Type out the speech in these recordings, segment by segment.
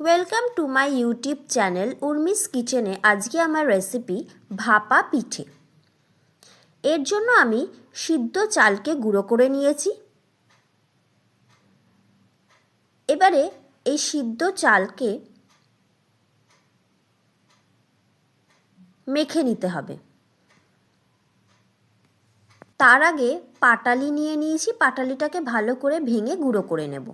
Welcome to my YouTube channel Urmi's কিচেনে আজকে আমার রেসিপি ভাপা পিঠে। এর জন্য আমি সিদ্ধ চালকে গুঁড়ো করে নিয়েছি। এবারে এই সিদ্ধ চালকে মেখে নিতে হবে। তার আগে পাটালি নিয়ে নিয়েছি, পাটালিটাকে ভালো করে ভেঙে গুঁড়ো করে নেব।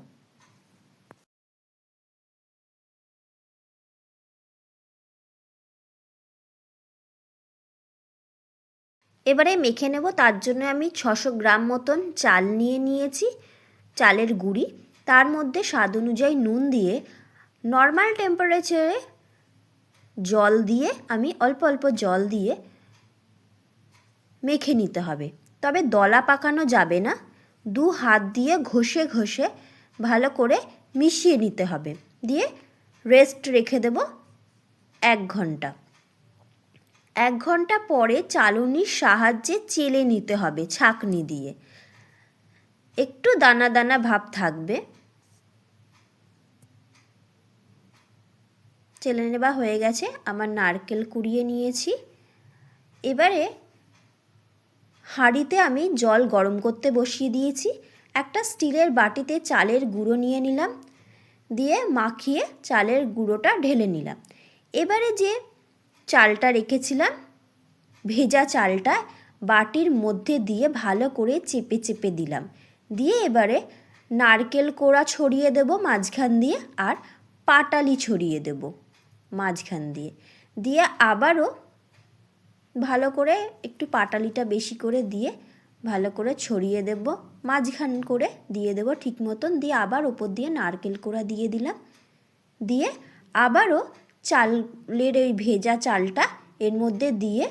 এবারে মেখে নেব, তার জন্য আমি ছশো গ্রাম মতন চাল নিয়ে নিয়েছি, চালের গুঁড়ি। তার মধ্যে স্বাদ অনুযায়ী নুন দিয়ে নর্মাল টেম্পারেচারে জল দিয়ে, আমি অল্প অল্প জল দিয়ে মেখে নিতে হবে। তবে দলা পাকানো যাবে না, দু হাত দিয়ে ঘষে ঘষে ভালো করে মিশিয়ে নিতে হবে। দিয়ে রেস্ট রেখে দেব এক ঘণ্টা। এক ঘণ্টা পরে চালুনির সাহায্যে চেলে নিতে হবে ছাকনি দিয়ে। একটু দানা দানা ভাব থাকবে। চেলে নেওয়া হয়ে গেছে, আমার নারকেল কুড়িয়ে নিয়েছি। এবারে হাঁড়িতে আমি জল গরম করতে বসিয়ে দিয়েছি। একটা স্টিলের বাটিতে চালের গুঁড়ো নিয়ে নিলাম, দিয়ে মাখিয়ে চালের গুঁড়োটা ঢেলে নিলাম। এবারে যে চালটা রেখেছিলাম। ভেজা চালটা বাটির মধ্যে দিয়ে ভালো করে চেপে চেপে দিলাম। দিয়ে এবারে নারকেল কোড়া ছড়িয়ে দেব মাঝখান দিয়ে আর পাটালি ছড়িয়ে দেব মাঝখান দিয়ে। দিয়ে আবারও ভালো করে একটু পাটালিটা বেশি করে দিয়ে ভালো করে ছড়িয়ে দেব। মাঝখান করে দিয়ে দেব ঠিক মতন। দিয়ে আবার ওপর দিয়ে নারকেল কোড়া দিয়ে দিলাম। দিয়ে আবারও চালের ওই ভেজা চালটা এর মধ্যে দিয়ে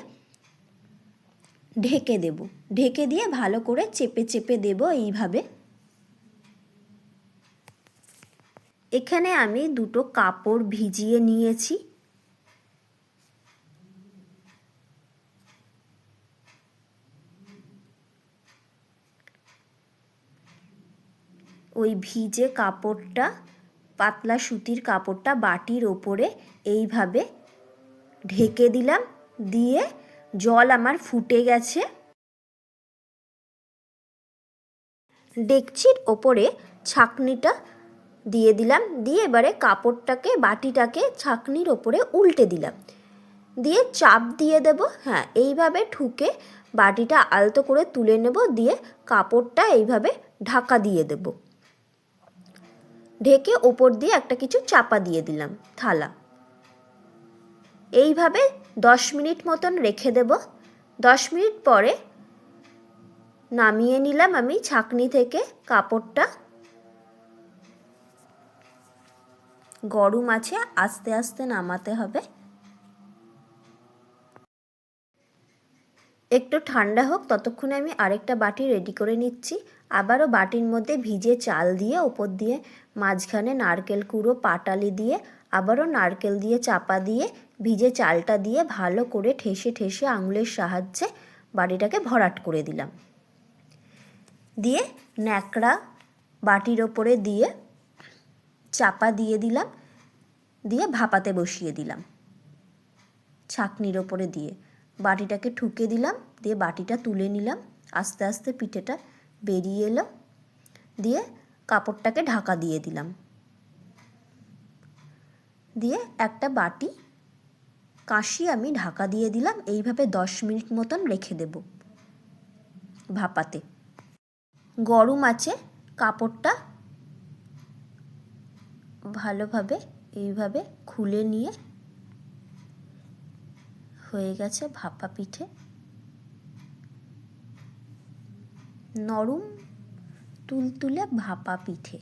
ঢেকে দেব। ঢেকে দিয়ে ভালো করে চেপে চেপে দেব এইভাবে। এখানে আমি দুটো কাপড় ভিজিয়ে নিয়েছি। ওই ভিজে কাপড়টা পাতলা সুতির কাপড়টা বাটির ওপরে এইভাবে ঢেকে দিলাম, দিয়ে জল আমার ফুটে গেছে। ডেকচির ওপরে ছাকনিটা দিয়ে দিলাম, দিয়ে এবারে কাপড়টাকে, বাটিটাকে ছাকনির ওপরে উল্টে দিলাম। দিয়ে চাপ দিয়ে দেব হ্যাঁ এইভাবে ঠুকে বাটিটা আলতো করে তুলে নেব, দিয়ে কাপড়টা এইভাবে ঢাকা দিয়ে দেব। ঢেকে ওপর দিয়ে একটা কিছু চাপা দিয়ে দিলাম, থালা। এইভাবে দশ মিনিট মতন রেখে দেব। দশ মিনিট পরে নামিয়ে নিলাম আমি ছাকনি থেকে কাপড়টা। গরম আছে, আস্তে আস্তে নামাতে হবে। একটু ঠান্ডা হোক, ততক্ষণে আমি আরেকটা বাটি রেডি করে নিচ্ছি। আবারও বাটির মধ্যে ভিজে চাল দিয়ে, ওপর দিয়ে মাঝখানে নারকেল কুড়ো, পাটালি দিয়ে, আবারও নারকেল দিয়ে চাপা দিয়ে, ভিজে চালটা দিয়ে ভালো করে ঠেসে ঠেসে আঙুলের সাহায্যে বাটিটাকে ভরাট করে দিলাম। দিয়ে ন্যাকড়া বাটির ওপরে দিয়ে চাপা দিয়ে দিলাম, দিয়ে ভাপাতে বসিয়ে দিলাম। ছাকনির ওপরে দিয়ে বাটিটাকে ঠুকে দিলাম, দিয়ে বাটিটা তুলে নিলাম, আস্তে আস্তে পিঠেটা বেরিয়ে এলো দিয়ে কাপড়টাকে ঢাকা দিয়ে দিলাম। দিয়ে একটা বাটি কাশি আমি ঢাকা দিয়ে দিলাম, এইভাবে দশ মিনিট মতন রেখে দেব ভাপাতে। গরম আছে, কাপড়টা ভালোভাবে এইভাবে খুলে নিয়ে হয়ে গেছে ভাপা পিঠে। নরম তুলতুলে ভাপা পিঠে।